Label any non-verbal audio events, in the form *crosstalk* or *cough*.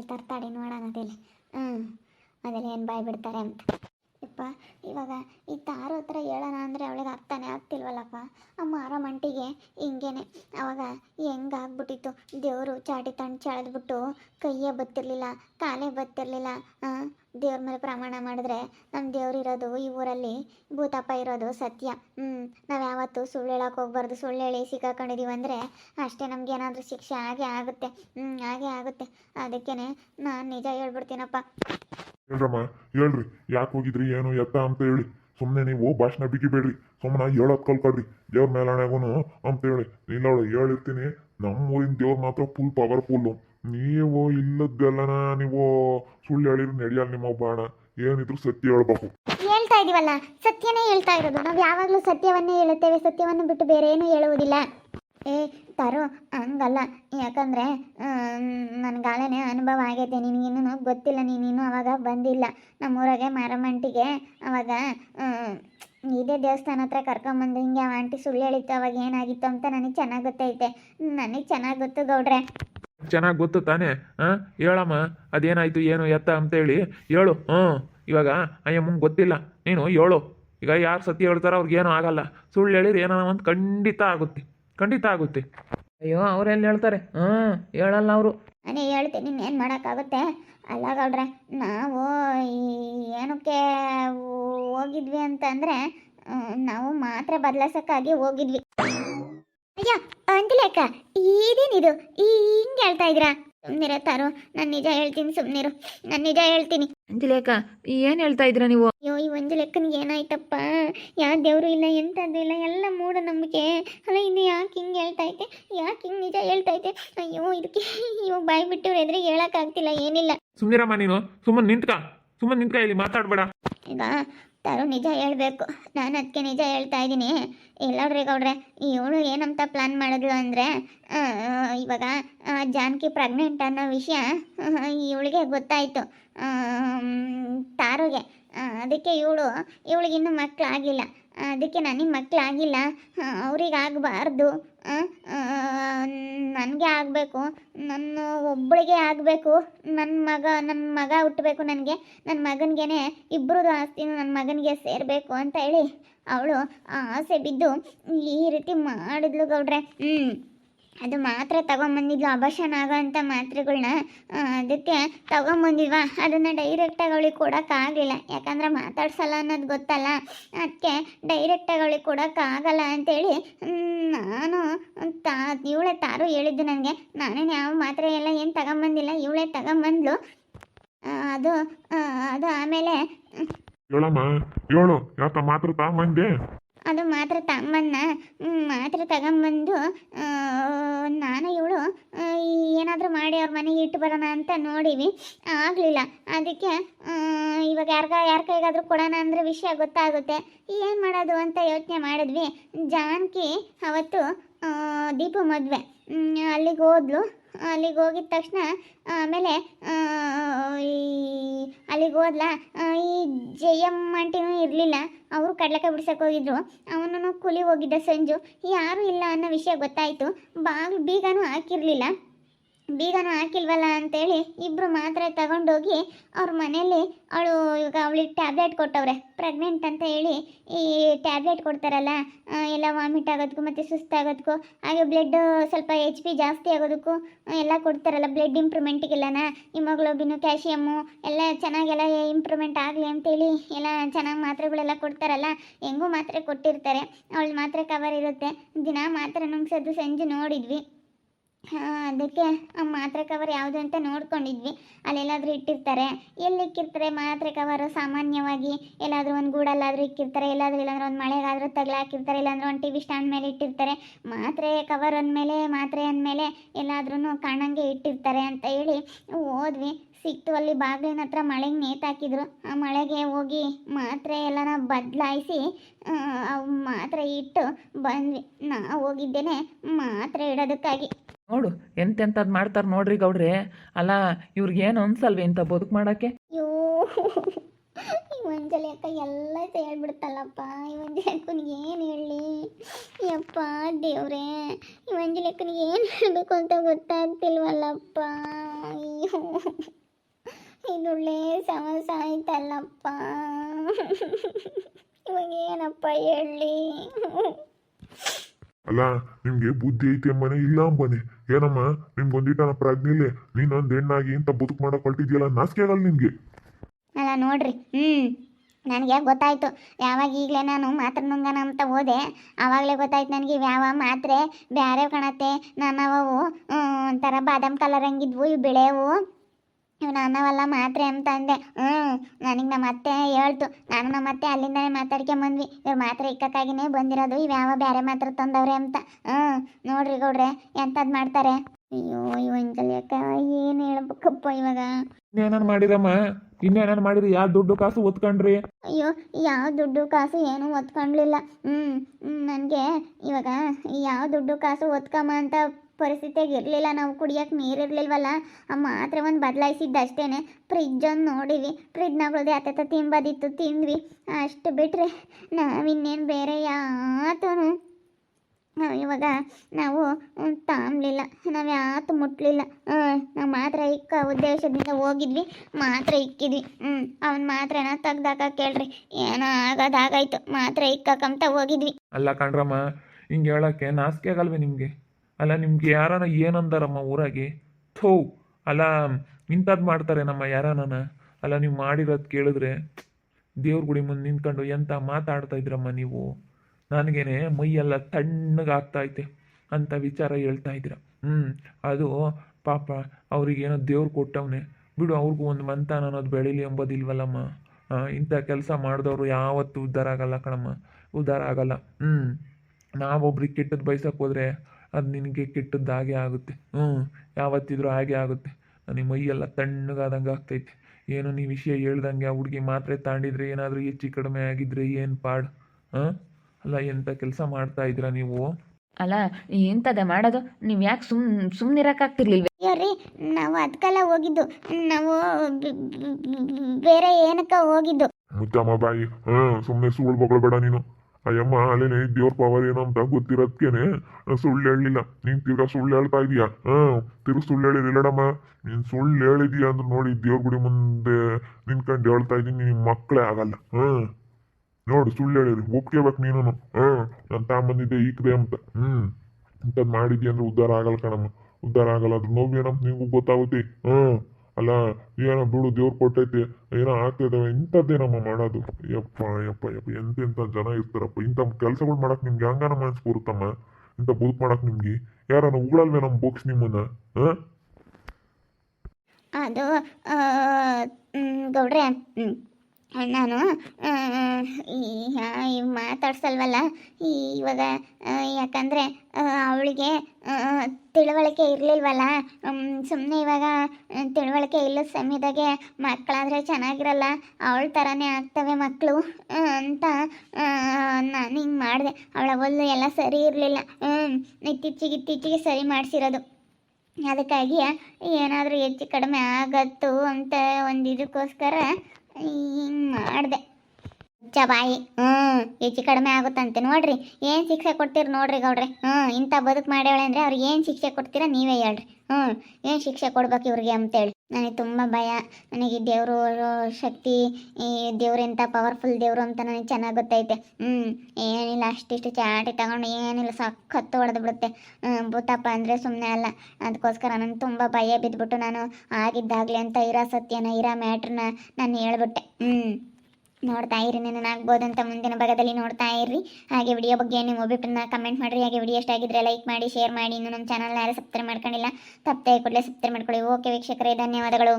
ಹೇಳ್ತಾರೆ ತಡಿ ನೋಡೋಣ ಅದೇಲಿ ಹ್ಞೂ ಅದೆಲ್ಲ ಏನು ಬಾಯ್ ಬಿಡ್ತಾರೆ ಅಂತ. ಯಪ್ಪ, ಇವಾಗ ಈ ತಾರು ಹತ್ರ ಹೇಳೋಣ ಅಂದರೆ ಅವಳಿಗೆ ಅರ್ಥನೇ ಆಗ್ತಿಲ್ವಲ್ಲಪ್ಪ. ಆ ಮಾರ ಮಂಟಿಗೆ ಹಿಂಗೇನೆ. ಅವಾಗ ಹೆಂಗಾಗ್ಬಿಟ್ಟಿತ್ತು ದೇವರು ಚಾಟಿ ತಣ್ಣ ಚಳೆದ್ಬಿಟ್ಟು ಕೈಯೇ ಬತ್ತಿರಲಿಲ್ಲ, ಕಾಲೇ ಬತ್ತಿರಲಿಲ್ಲ ದೇವ್ರ ಮೇಲೆ ಪ್ರಮಾಣ ಮಾಡಿದ್ರೆ ನಮ್ಮ ದೇವ್ರು ಇರೋದು ಈ ಊರಲ್ಲಿ ಭೂತಪ್ಪ ಇರೋದು ಸತ್ಯ. ಹ್ಞೂ ನಾವು ಯಾವತ್ತು ಸುಳ್ಳು ಹೇಳಕ್ಕೆ ಹೋಗ್ಬಾರ್ದು. ಸುಳ್ಳು ಹೇಳಿ ಸಿಕ್ಕಾಕೊಂಡಿದ್ದೀವಿ ಅಂದರೆ ಅಷ್ಟೇ ನಮ್ಗೆ ಏನಾದರೂ ಶಿಕ್ಷೆ ಆಗೇ ಆಗುತ್ತೆ. ಹ್ಞೂ ಹಾಗೆ ಆಗುತ್ತೆ. ಅದಕ್ಕೇ ನಾನು ನಿಜ ಹೇಳ್ಬಿಡ್ತೀನಪ್ಪ. ಹೇಳ್ರಮ್ಮ, ಹೇಳ್ರಿ. ಯಾಕೆ ಹೋಗಿದ್ರಿ, ಏನು ಎತ್ತ ಅಂತ ಹೇಳಿ. ಸುಮ್ಮನೆ ನೀವು ಭಾಷಣ ಬಿಗಿಬೇಡ್ರಿ. ಸುಮ್ಮನೆ ಹೇಳೋದ್ ಕಲ್ಕೊಳ್ರಿ ದೇವ್ರ ಮೇಲಾಣೆಗೂ ಅಂತ ಹೇಳಿ. ಇಲ್ಲ ಹೇಳಿರ್ತೀನಿ. ನಮ್ಮ ಊರಿನ ದೇವ್ರ ಮಾತ್ರ ಫುಲ್ ಪವರ್ಫುಲ್ಲು ನೀವು ಇಲ್ಲದ್ದೆಲ್ಲನ ನೀವು ಸುಳ್ಳು ಹೇಳಿದ್ರೆ ನಡೆಯಲ್ಲ ನಿಮ್ಮ ಬಾಣ ಏನಿದ್ರು ಸತ್ಯ ಹೇಳ್ಬೇಕು. ಹೇಳ್ತಾ ಇದೀವಲ್ಲ, ಸತ್ಯನೇ ಹೇಳ್ತಾ ಇರೋದು. ನಾವು ಯಾವಾಗಲೂ ಸತ್ಯವನ್ನೇ ಹೇಳುತ್ತೇವೆ, ಸತ್ಯವನ್ನು ಬಿಟ್ಟು ಬೇರೆ ಏನು ಹೇಳುವುದಿಲ್ಲ. ಏ, ತರು, ಹಂಗಲ್ಲ. ಯಾಕಂದರೆ ಗಾಳೆನೆ ಅನುಭವ ಆಗೈತೆ. ನಿನಗಿನ್ನೂ ಗೊತ್ತಿಲ್ಲ ನೀನಿನ್ನೂ ಅವಾಗ ಬಂದಿಲ್ಲ. ನಮ್ಮೂರಾಗೆ ಮಾರಮ್ಮಂಟಿಗೆ ಅವಾಗ ಇದೇ ದೇವಸ್ಥಾನ ಹತ್ರ ಕರ್ಕೊಂಬಂದು ಹಿಂಗೆ ಆ ಆಂಟಿ ಸುಳ್ಳು ಹೇಳಿತ್ತು, ಅವಾಗ ಏನಾಗಿತ್ತು ಅಂತ ನನಗೆ ಚೆನ್ನಾಗಿ ಗೊತ್ತೈತೆ. ನನಗೆ ಚೆನ್ನಾಗಿ ಗೊತ್ತು ಗೌಡ್ರೆ. ಚೆನ್ನಾಗಿ ಗೊತ್ತು ತಾನೆ? ಹಾಂ? ಹೇಳಮ್ಮ, ಅದೇನಾಯ್ತು, ಏನು, ಎತ್ತ ಅಂತೇಳಿ. ಹೇಳು, ಹ್ಞೂ. ಇವಾಗ ಅಯ್ಯಮ್ಮ ಗೊತ್ತಿಲ್ಲ. ನೀನು ಹೇಳು. ಈಗ ಯಾರು ಸತಿ ಹೇಳ್ತಾರೋ ಅವ್ರಿಗೇನು ಆಗಲ್ಲ. ಸುಳ್ಳು ಹೇಳಿದ್ರೆ ಏನೋ ಒಂದು ಖಂಡಿತ ಆಗುತ್ತೆ. ಖಂಡಿತ ಆಗುತ್ತೆ. ಅಯ್ಯೋ, ಅವ್ರೆಲ್ಲಿ ಹೇಳ್ತಾರೆ. ಹಾಂ ಹೇಳಲ್ಲ ಅವರು. ನಾನೇ ಹೇಳ್ತೀನಿ ಏನು ಮಾಡೋಕ್ಕಾಗುತ್ತೆ? ಅಲ್ಲ ಗೌಡ್ರೆ, ನಾವು ಏನಕ್ಕೆ ಹೋಗಿದ್ವಿ ಅಂತಂದರೆ ನಾವು ಮಾತ್ರೆ ಬದಲಾಯಿಸೋಕ್ಕಾಗಿ ಹೋಗಿದ್ವಿ. ಅಯ್ಯೋ ಅಕ್ಕ ಇದೇನಿದು ಈ ಹಿಂಗೆ ಹೇಳ್ತಾ ಇದ್ದೀರಾ? ಸುಮ್ಮನಿರ ತಾರು ನಾನು ನಿಜ ಹೇಳ್ತೀನಿ ಸುಮ್ಮನಿರು ನಾನು ನಿಜ ಹೇಳ್ತೀನಿ. ಅಂಜಲೇಕ ಏನ್ ಹೇಳ್ತಾ ಇದ್ದೀರಾ ನೀವು? ಅಯ್ಯೋ ಈ ಒಂದು ಲೆಕ್ಕನಿಗೆ ಏನಾಯ್ತಪ್ಪ? ಯಾವ ದೇವರು ಇಲ್ಲ ಎಂಥದ್ದು ಇಲ್ಲ ಎಲ್ಲ ಮೂಢನಂಬಿಕೆ ಅಲ್ಲ ಇದು ಯಾಕೆ ಹಿಂಗೆ ಹೇಳ್ತಾ ಐತೆ ಯಾಕೆ ಹಿಂಗೆ ನಿಜ ಹೇಳ್ತಾ ಐತೆ ಅಯ್ಯೋ ಇದಕ್ಕೆ *laughs* ಇವಾಗ ಬಾಯಿ ಬಿಟ್ಟು ಎದುರಿಗೆ ಹೇಳೋಕ್ಕಾಗ್ತಿಲ್ಲ ಏನಿಲ್ಲ. ಸುಮ್ಮನಿರಮ್ಮ ನೀನು ಸುಮ್ಮನೆ ನಿಂತ್ಕ. ಸುಮ್ಮನೆ ನಿಂತ್ಕ ಇಲ್ಲಿ ಮಾತಾಡ್ಬೇಡ. ಈಗ ತರು ನಿಜ ಹೇಳಬೇಕು. ನಾನು ಅದಕ್ಕೆ ನಿಜ ಹೇಳ್ತಾ ಇದ್ದೀನಿ. ಇಲ್ಲವ್ರಿ ಗೌಡ್ರೆ, ಇವಳು ಏನಂತ ಪ್ಲ್ಯಾನ್ ಮಾಡಿದ್ಲು ಅಂದರೆ ಇವಾಗ ಜಾನಕಿ ಪ್ರೆಗ್ನೆಂಟ್ ಅನ್ನೋ ವಿಷಯ ಇವಳಿಗೆ ಗೊತ್ತಾಯಿತು. ತಾರುಗೆ. ಅದಕ್ಕೆ ಇವಳು, ಇವಳಿಗಿನ್ನೂ ಮಕ್ಕಳಾಗಿಲ್ಲ ಅದಕ್ಕೆ ನನಗೆ ಮಕ್ಕಳಾಗಿಲ್ಲ ಅವ್ರಿಗೆ ಆಗಬಾರ್ದು. ನನಗೆ ಆಗಬೇಕು. ನನ್ನ ಒಬ್ಬಳಿಗೆ ಆಗಬೇಕು. ನನ್ನ ಮಗ ನನ್ನ ಮಗ ಹುಟ್ಟಬೇಕು ನನಗೆ. ನನ್ನ ಮಗನಿಗೆ ಇಬ್ಬರದು ಆಸ್ತಿನೂ ನನ್ನ ಮಗನಿಗೆ ಸೇರಬೇಕು ಅಂತ ಹೇಳಿ ಅವಳು ಆಸೆ ಬಿದ್ದು ಈ ರೀತಿ ಮಾಡಿದ್ಲು ಗೌಡ್ರೆ. ಹ್ಞೂ ಅದು ಮಾತ್ರ ತಗೊಂಬಂದಿದ್ಲು ಅಬರ್ಷನ್ ಆಗೋಂಥ ಮಾತ್ರೆಗಳನ್ನ ಮಾತ್ರೆಗಳ್ನ ಅದಕ್ಕೆ ತಗೊಂಬಂದಿದ್ವ ಅದನ್ನು ಡೈರೆಕ್ಟಾಗಿ ಅವಳಿಗೆ ಕೊಡೋಕ್ಕಾಗಲಿಲ್ಲ ಯಾಕಂದ್ರೆ ಮಾತಾಡ್ಸಲ್ಲ ಅನ್ನೋದು ಗೊತ್ತಲ್ಲ. ಅದಕ್ಕೆ ಡೈರೆಕ್ಟಾಗಿ ಅವಳಿಗೆ ಕೊಡೋಕ್ಕಾಗಲ್ಲ ಅಂತೇಳಿ ನಾನು ತಾ ಇವಳೆ ತಾರು ಹೇಳಿದ್ದು ನನಗೆ ನಾನೇನು ಯಾವ ಮಾತ್ರೆ ಎಲ್ಲ ಏನು ತಗೊಂಬಂದಿಲ್ಲ ಇವಳೇ ತಗೊಂಬಂದ್ಲು. ಅದು ಅದು ಆಮೇಲೆ ಹೇಳಮ್ಮ ಹೇಳು ಮಾತ್ರ ಅದು ಮಾತ್ರ ತಮ್ಮನ್ನ ಮಾತ್ರ ಮಾತ್ರೆ ತಗೊಂಬಂದು ಮನೆಗೆ ಇಟ್ಟು ಬರೋಣ ಅಂತ ನೋಡಿವಿ. ಆಗಲಿಲ್ಲ. ಅದಕ್ಕೆ ಇವಾಗ ಯಾರ್ಗ, ಯಾರ ಕೈಗಾದರೂ ಕೊಡೋಣ ಅಂದರೆ ವಿಷಯ ಗೊತ್ತಾಗುತ್ತೆ. ಏನು ಮಾಡೋದು ಅಂತ ಯೋಚನೆ ಮಾಡಿದ್ವಿ. ಜಾನಕಿ ಅವತ್ತು ದೀಪ ಮದುವೆ. ಅಲ್ಲಿಗೆ ಹೋದ್ಲು. ಅಲ್ಲಿಗೆ ಹೋಗಿದ ತಕ್ಷಣ, ಆಮೇಲೆ ಈ, ಅಲ್ಲಿಗೆ ಹೋದ್ಲ? ಈ ಈ ಜಯಮ್ಮ ಆಂಟಿನೂ ಇರಲಿಲ್ಲ. ಅವರು ಕಡಲೆಕಾಯಿ ಬಿಡ್ಸಕ್ಕೆ ಹೋಗಿದ್ರು. ಅವನೂ ಕೂಲಿ ಹೋಗಿದ್ದ ಸಂಜು. ಯಾರೂ ಇಲ್ಲ ಅನ್ನೋ ವಿಷಯ ಗೊತ್ತಾಯಿತು. ಬಾಗಿಲು ಬೀಗನೂ ಹಾಕಿರಲಿಲ್ಲ. ಬೀಗನೂ ಹಾಕಿಲ್ವಲ್ಲ ಅಂತೇಳಿ ಇಬ್ಬರು ಮಾತ್ರೆ ತಗೊಂಡೋಗಿ ಅವ್ರ ಮನೇಲಿ ಅವಳು ಇವಾಗ ಅವಳಿಗೆ ಟ್ಯಾಬ್ಲೆಟ್ ಕೊಟ್ಟವ್ರೆ. ಪ್ರೆಗ್ನೆಂಟ್ ಅಂತ ಹೇಳಿ ಈ ಟ್ಯಾಬ್ಲೆಟ್ ಕೊಡ್ತಾರಲ್ಲ ಎಲ್ಲ ವಾಮಿಟ್ ಆಗೋದಕ್ಕೂ ಮತ್ತು ಸುಸ್ತಾಗೋದಕ್ಕೂ ಹಾಗೆ ಬ್ಲಡ್ ಸ್ವಲ್ಪ ಎಚ್ ಪಿ ಜಾಸ್ತಿ ಆಗೋದಕ್ಕೂ ಎಲ್ಲ ಕೊಡ್ತಾರಲ್ಲ ಬ್ಲಡ್ ಇಂಪ್ರೂವ್ಮೆಂಟಿಗೆಲ್ಲನ ಹಿಮೋಗ್ಲೋಬಿನು ಕ್ಯಾಲ್ಶಿಯಮ್ಮು ಎಲ್ಲ ಚೆನ್ನಾಗೆಲ್ಲ ಇಂಪ್ರೂವ್ಮೆಂಟ್ ಆಗಲಿ ಅಂತೇಳಿ ಎಲ್ಲ ಚೆನ್ನಾಗಿ ಮಾತ್ರೆಗಳೆಲ್ಲ ಕೊಡ್ತಾರಲ್ಲ, ಹೆಂಗೂ ಮಾತ್ರೆ ಕೊಟ್ಟಿರ್ತಾರೆ. ಅವಳು ಮಾತ್ರೆ ಕವರ್ ಇರುತ್ತೆ. ದಿನ ಮಾತ್ರೆ ನುಂಗ್ಸೋದು ಸಂಜೆ ನೋಡಿದ್ವಿ. ಅದಕ್ಕೆ ಆ ಮಾತ್ರೆ ಕವರ್ ಯಾವುದು ಅಂತ ನೋಡ್ಕೊಂಡಿದ್ವಿ. ಅಲ್ಲೆಲ್ಲಾದರೂ ಇಟ್ಟಿರ್ತಾರೆ. ಎಲ್ಲಿ ಇಕ್ಕಿರ್ತಾರೆ ಮಾತ್ರೆ ಕವರು ಸಾಮಾನ್ಯವಾಗಿ ಎಲ್ಲಾದರೂ ಒಂದು ಗೂಡಲ್ಲಾದರೂ ಇಕ್ಕಿರ್ತಾರೆ. ಎಲ್ಲಾದರೂ ಇಲ್ಲಾಂದ್ರೆ ಒಂದು ಮಳೆಗಾದರೂ ತಗ್ಲಾಕಿರ್ತಾರೆ ಇಲ್ಲಾಂದ್ರೆ ಒಂದು ಟಿ ವಿ ಸ್ಟ್ಯಾಂಡ್ ಮೇಲೆ ಇಟ್ಟಿರ್ತಾರೆ. ಮಾತ್ರೆ ಕವರ್ ಅಂದಮೇಲೆ, ಮಾತ್ರೆ ಅಂದಮೇಲೆ ಎಲ್ಲಾದ್ರೂ ಕಾಣಂಗೆ ಇಟ್ಟಿರ್ತಾರೆ ಅಂತ ಹೇಳಿ ಹೋದ್ವಿ. ಸಿಕ್ತು ಅಲ್ಲಿ ಬಾಗಿಲಿನ ಹತ್ರ ಮಳೆಗೆ ನೇತಾಕಿದ್ರು ಆ ಮಳೆಗೆ ಹೋಗಿ ಮಾತ್ರೆ ಎಲ್ಲನ ಬದಲಾಯಿಸಿ ಮಾತ್ರೆ ಇಟ್ಟು ಬಂದ್ವಿ. ನಾ ಹೋಗಿದ್ದೇನೆ ಮಾತ್ರೆ ಇಡೋದಕ್ಕಾಗಿ. ನೋಡು ಎಂತೆಂಥದ್ದು ಮಾಡ್ತಾರೆ ನೋಡ್ರಿ ಗೌಡ್ರೆ. ಅಲ್ಲ ಇವ್ರಿಗೇನು ಅನ್ಸಲ್ವೇ ಇಂಥ ಬದುಕು ಮಾಡೋಕ್ಕೆ? ಅಯ್ಯೋ ಈ ಮಂಜಲಿ ಅಕ್ಕ ಎಲ್ಲ ಹೇಳ್ಬಿಡ್ತಲ್ಲಪ್ಪ ಈ ಅಕ್ಕನಿಗೆ ಏನು ಹೇಳಲಿ ಯಪ್ಪ ದೇವ್ರೇ, ಈ ಅಕ್ಕನಿಗೆ ಏನು ಹೇಳಬೇಕು ಅಂತ ಗೊತ್ತಾಗ್ತಿಲ್ವಲ್ಲಪ್ಪ. ಅಯ್ಯೋ ಇದೊಳ್ಳೆ ಸಮಸ್ಯೆ ಆಯ್ತಲ್ಲಪ್ಪ. ಇವಾಗ ಏನಪ್ಪ ಹೇಳಲಿ ಅಲ್ಲ, ನಿಮ್ಗೆ ಬುದ್ಧಿ ಐತಿ ಎಂಬನೆ ಇಲ್ಲ ಅಂಬನೆ. ಏನಮ್ಮ ನಿಮ್ಗೊಂದಿಟ್ಟನ ನೀನ್ ನೀನೊಂದ್ ಹೆಣ್ಣಾಗಿ ಇಂತ ಬದುಕ್ ಮಾಡಕ್ ಹೊಲ್ಟಿದ್ಯಲ್ಲ ನಾಚಿಕೆ ಆಗಲ್ಲ ನಿಮ್ಗೆ ಅಲ್ಲ, ನೋಡ್ರಿ. ಹ್ಮ್. ನನಗೆ ಗೊತ್ತಾಯ್ತು. ಯಾವಾಗ ಈಗಲೇ ನಾನು ಮಾತ್ರ ನುಂಗನ ಅಂತ ಹೋದೆ ಆವಾಗಲೇ ಗೊತ್ತಾಯ್ತು ನನಗೆ ಯಾವ ಮಾತ್ರೆ ಬ್ಯಾರೆ ಕಾಣತ್ತೆ. ನನ್ನವು ಒಂಥರ ಬಾದಾಮ್ ಕಲರ್ ಹಂಗಿದ್ವು ಈ ಬೆಳೆವು ಇವು ನನ್ನವಲ್ಲ ಮಾತ್ರೆ ಅಂತ ಅಂದೆ ಹ್ಞೂ ನನಗೆ ನಮ್ಮ ಅತ್ತೆ ಹೇಳ್ತು. ನಾನು ನಮ್ಮ ಅತ್ತೆ ಅಲ್ಲಿಂದನೇ ಮಾತಾಡ್ಕೊಂಬಂದ್ವಿ ಇವ್ರು ಮಾತ್ರೆ ಇಕ್ಕಕ್ಕಾಗಿನೇ ಬಂದಿರೋದು. ಇವ್ಯಾವ ಬೇರೆ ಮಾತ್ರೆ ತಂದವ್ರೆ ಅಂತ. ಹ್ಞೂ ನೋಡ್ರಿ ಗೌಡ್ರೆ ಎಂಥದ್ದು ಮಾಡ್ತಾರೆ? ಅಯ್ಯೋ ಇವ್ ಅಕ್ಕ ಏನು ಹೇಳ್ಬೇಕಪ್ಪ ಇವಾಗ? ಇನ್ನೇನಾರು ಮಾಡಿರಮ್ಮ? ಇನ್ನೇನಾರು ಮಾಡಿರಿ? ಯಾವ ದುಡ್ಡು ಕಾಸು ಒತ್ಕೊಂಡ್ರಿ ಅಯ್ಯೋ ಯಾವ ದುಡ್ಡು ಕಾಸು ಏನು ಒತ್ಕೊಂಡ್ಲಿಲ್ಲ ಹ್ಮ್ ನನಗೆ ಇವಾಗ ಯಾವ ದುಡ್ಡು ಕಾಸು ಒತ್ಕಮ್ಮ ಅಂತ ಪರಿಸ್ಥಿತಿಯಾಗಿ ಇರಲಿಲ್ಲ, ನಾವು ಕುಡಿಯೋಕೆ ನೀರಿರ್ಲಿಲ್ವಲ್ಲ ಆ ಮಾತ್ರ ಒಂದು ಬದಲಾಯಿಸಿದ್ದು ಅಷ್ಟೇ ಫ್ರಿಜ್ ಒಂದು ನೋಡಿವಿ ಫ್ರಿಜ್ನಾಗಳದ್ದು ಯಾತ ತಿಂಬೋದಿತ್ತು, ತಿಂದ್ವಿ. ಅಷ್ಟು ಬಿಟ್ಟರೆ ನಾವಿನ್ನೇನು ಬೇರೆ ಯಾತೂ ಇವಾಗ ನಾವು ತಾಂಬಲಿಲ್ಲ ನಾವು ಯಾತು ಮುಟ್ಲಿಲ್ಲ. ನಾವು ಮಾತ್ರ ಇಕ್ಕ ಉದ್ದೇಶದಿಂದ ಹೋಗಿದ್ವಿ, ಮಾತ್ರ ಇಕ್ಕಿದ್ವಿ. ಹ್ಞೂ ಮಾತ್ರ ಮಾತ್ರೆನ ತೆಗ್ದಾಕ ಕೇಳ್ರಿ, ಏನೋ ಆಗೋದಾಗಾಯ್ತು, ಮಾತ್ರ ಇಕ್ಕಂತ ಹೋಗಿದ್ವಿ. ಅಲ್ಲ ಕಣ್ರಮ್ಮ, ಹಿಂಗೆ ಹೇಳೋಕ್ಕೆ ನಾಸ್ಕೆ ಆಗಲ್ವೇ ನಿಮಗೆ? ಅಲ್ಲ, ನಿಮ್ಗೆ ಯಾರನ ಏನಂದಾರಮ್ಮ ಊರಾಗೆ? ಥೋ, ಅಲ್ಲ ಇಂಥದ್ದು ಮಾಡ್ತಾರೆ ನಮ್ಮ ಯಾರನ ಅಲ್ಲ, ನೀವು ಮಾಡಿರೋದು ಕೇಳಿದ್ರೆ ದೇವ್ರ ಗುಡಿ ಮುಂದೆ ನಿಂತ್ಕೊಂಡು ಎಂಥ ಮಾತಾಡ್ತಾ ಇದ್ರಮ್ಮ ನೀವು? ನನಗೇನೆ ಮೈಯೆಲ್ಲ ತಣ್ಣಗಾಗ್ತಾ ಐತೆ ಅಂತ ವಿಚಾರ ಹೇಳ್ತಾ ಇದ್ದೀರ. ಹ್ಞೂ ಅದು ಪಾಪ ಅವ್ರಿಗೇನೋ ದೇವ್ರು ಕೊಟ್ಟವನೆ. ಬಿಡು, ಅವ್ರಿಗೂ ಒಂದು ಮಂತಾನ ಅನ್ನೋದು ಬೆಳೀಲಿ ಎಂಬುದಿಲ್ವಲ್ಲಮ್ಮ ಇಂಥ ಕೆಲಸ ಮಾಡಿದವರು ಯಾವತ್ತೂ ಉದ್ಧಾರ ಆಗಲ್ಲ ಕಣಮ್ಮ. ಉದ್ಧಾರ ಆಗಲ್ಲ. ಹ್ಞೂ ನಾವೊಬ್ರಿಗೆ ಕೆಟ್ಟದ್ದು ಬಯಸೋಕೆ ಹೋದರೆ ಅದು ನಿನಗೆ ಕೆಟ್ಟದ್ದು ಹಾಗೆ ಆಗುತ್ತೆ. ಹ್ಞೂ ಯಾವತ್ತಿದ್ರೂ ಹಾಗೆ ಆಗುತ್ತೆ. ನನಗೆ ಮೈಯೆಲ್ಲ ತಣ್ಣಗಾದಂಗೆ ಆಗ್ತೈತೆ. ಏನು ನೀ ವಿಷಯ ಹೇಳ್ದಂಗೆ ಆ ಹುಡುಗಿ ಮಾತ್ರೆ ತಾಂಡಿದ್ರೆ ಏನಾದರೂ ಹೆಚ್ಚು ಕಡಿಮೆ ಆಗಿದ್ರೆ ಏನು ಪಾಡ್? ಹಾಂ ಅಲ್ಲ ಎಂಥ ಕೆಲಸ ಮಾಡ್ತಾ ಇದ್ದೀರಾ ನೀವು? ಅಲ್ಲ ಎಂತದ ಮಾಡೋದು? ನೀವು ಯಾಕೆ ಸುಮ್ ಸುಮ್ನೆ ಅಯ್ಯೋ ರೀ ನಾವು ಅದಕ್ಕೆಲ್ಲ ಹೋಗಿದ್ದು. ನಾವು ಬ್- ಬ್- ಬ್- ಬೇರೆ ಏನಕ್ಕ ಹೋಗಿದ್ದು? ಮುದ್ದಮ್ಮ ಬಾಯಿ ಹ್ಮ್ ಸುಮ್ಮನೆ ಸುಳ್ಳು ಬಗಳಬೇಡ ನೀನು. ಅಯ್ಯಮ್ಮ, ಅಲ್ಲೇನೆ, ದೇವ್ರ ಪವರ್ ಏನು ಅಂತ ಗೊತ್ತಿರೋದ್ಕೇನೆ ಸುಳ್ಳು ಹೇಳಲಿಲ್ಲ. ನೀನ್ ತಿರ್ಗಾ ಸುಳ್ಳು ಹೇಳ್ತಾ ಇದೀಯ? ಹ್ಮ್ ತಿರ್ಗ ಸುಳ್ಳು ಹೇಳಿಲ್ಲಡಮ್ಮ ನೀನ್ ಸುಳ್ಳು ಹೇಳಿದೀಯ ಅಂದ್ರೆ ನೋಡಿ ದೇವ್ರ ಗುಡಿ ಮುಂದೆ ನಿನ್ಕಂಡು ಹೇಳ್ತಾ ಇದೀನಿ, ನಿನ್ ಮಕ್ಕಳೇ ಆಗಲ್ಲ. ಹಾ ನೋಡು, ಸುಳ್ಳು ಹೇಳಿರಿ ಒಪ್ಕೋಬೇಕು ನೀನು ಹ್ಮ್ ತಾ ತಗೊಂಬಂದಿದ್ದೆ ಈಕ್ದೆ ಅಂತ. ಹ್ಮ್ ಇಂಥದ್ದು ಮಾಡಿದ್ಯ ಅಂದ್ರೆ ಉದ್ಧಾರ ಆಗಲ್ಲ ಕಣಮ್ಮ. ಉದ್ಧಾರ ಆಗಲ್ಲ. ಅದ್ರ ನೋವು ಏನಂತ ನಿಮ್ಗೂ ಗೊತ್ತಾಗುತ್ತೆ. ಹ್ಮ್ ಅಲ್ಲ, ಏನೋ ಬಿಡು, ದೇವ್ರು ಕೊಟ್ಟೈತೆ. ಏನೋ ಆಗ್ತಿದಾವೆ ಇಂಥದ್ದೇನಮ್ಮ ಮಾಡೋದು. ಯಪ್ಪ ಯಪ್ಪ ಯಪ್ಪ ಎಂತೆಂಥ ಜನ ಇರ್ತಾರಪ್ಪ. ಇಂಥ ಕೆಲಸಗಳು ಮಾಡಕ್ಕೆ ನಿಮ್ಗೆ ಹಂಗಾನ ಮನಸ್ಸು ಬರುತ್ತಮ್ಮ? ಇಂಥ ಬದುಕು ಮಾಡಕ್ಕೆ ನಿಮ್ಗೆ? ಯಾರನ್ನ ಉಗಳಲ್ವೇ ನಮ್ಮ ಬುಕ್ಸ್ ನಿಮ್ಮನ್ನ? ಹಾ? ಅದು ಗೌಡ್ರೆ ನಾನು ಮಾತಾಡ್ಸಲ್ವಲ್ಲ? ಇವಾಗ ಯಾಕಂದರೆ ಅವಳಿಗೆ ತಿಳುವಳಿಕೆ ಇರಲಿಲ್ವಲ್ಲ? ಸುಮ್ಮನೆ ಇವಾಗ ತಿಳುವಳಿಕೆ ಇಲ್ಲದ ಸಮಯದಾಗೆ ಮಕ್ಕಳಾದರೆ ಚೆನ್ನಾಗಿರಲ್ಲ? ಅವಳ ಥರನೇ ಆಗ್ತವೆ ಮಕ್ಕಳು ಅಂತ ನಾನು ಹಿಂಗೆ ಮಾಡಿದೆ. ಅವಳ ಒಲ್ಲು ಎಲ್ಲ ಸರಿ ಇರಲಿಲ್ಲ. ಇತ್ತೀಚೆಗೆ ಇತ್ತೀಚೆಗೆ ಸರಿ ಮಾಡಿಸಿರೋದು. ಅದಕ್ಕಾಗಿ ಏನಾದರೂ ಹೆಚ್ಚು ಕಡಿಮೆ ಆಗತ್ತು ಅಂತ ಒಂದು ಇದಕ್ಕೋಸ್ಕರ ಹಿಂಗೆ ಮಾಡಿದೆ. ಬಾಯಿ. ಹ್ಞೂ ಹೆಚ್ಚು ಕಡಿಮೆ ಆಗುತ್ತಂತೆ ನೋಡ್ರಿ. ಏನು ಶಿಕ್ಷೆ ಕೊಡ್ತೀರಿ ನೋಡ್ರಿ ಗೌಡ್ರಿ. ಹ್ಞೂ ಇಂಥ ಬದುಕು ಮಾಡ್ಯಾಳೆ ಅಂದರೆ ಅವ್ರಿಗೆ ಏನು ಶಿಕ್ಷೆ ಕೊಡ್ತೀರಾ ನೀವೇ ಹೇಳ್ರಿ. ಹ್ಞೂ ಏನು ಶಿಕ್ಷೆ ಕೊಡ್ಬೇಕು ಇವ್ರಿಗೆ ಅಂತೇಳಿ ನನಗೆ ತುಂಬ ಭಯ. ನನಗೆ ದೇವರು ಶಕ್ತಿ ಈ ದೇವ್ರು ಎಂತ ಪವರ್ಫುಲ್ ದೇವರು ಅಂತ ನನಗೆ ಚೆನ್ನಾಗಿ ಗೊತ್ತೈತೆ. ಹ್ಞೂ ಏನಿಲ್ಲ ಅಷ್ಟಿಷ್ಟು ಚಾಟಿ ತಗೊಂಡು ಏನಿಲ್ಲ ಸಖತ್ತು ಹೊಡೆದು ಬಿಡುತ್ತೆ. ಹ್ಮ್, ಭೂತಪ್ಪ ಅಂದರೆ ಸುಮ್ಮನೆ ಅಲ್ಲ. ಅದಕ್ಕೋಸ್ಕರ ನಾನು ತುಂಬ ಭಯ ಬಿದ್ಬಿಟ್ಟು ನಾನು ಆಗಿದ್ದಾಗಲಿ ಅಂತ ಇರ ಸತ್ಯನ ಇರೋ ಮ್ಯಾಟ್ರನ್ನ ನಾನು ಹೇಳ್ಬಿಟ್ಟೆ. ಹ್ಞೂ ನೋಡ್ತಾ ಇರಿ ಅಂತ ಮುಂದಿನ ಭಾಗದಲ್ಲಿ ನೋಡ್ತಾ ಇರ್ರಿ. ಹಾಗೆ ವಿಡಿಯೋ ಬಗ್ಗೆ ನಿಮ್ಮ ಒಬ್ಬಿಟ್ಟನ್ನ ಕಮೆಂಟ್ ಮಾಡಿರಿ. ಹಾಗೆ ವಿಡಿಯೋ ಆಗಿದ್ರೆ ಲೈಕ್ ಮಾಡಿ ಶೇರ್ ಮಾಡಿ. ಇನ್ನು ನಮ್ಮ ಚಾನಲ್ನ ಯಾರು ಸಬ್ಸ್ಕ್ರೈಬ್ ಮಾಡ್ಕೊಂಡಿಲ್ಲ, ತಪ್ಪದೆ ಕೂಡಲೇ ಸಬ್ಸ್ಕ್ರೈಬ್ ಮಾಡ್ಕೊಳ್ಳಿ. ಓಕೆ ವೀಕ್ಷಕರೇ, ಧನ್ಯವಾದಗಳು.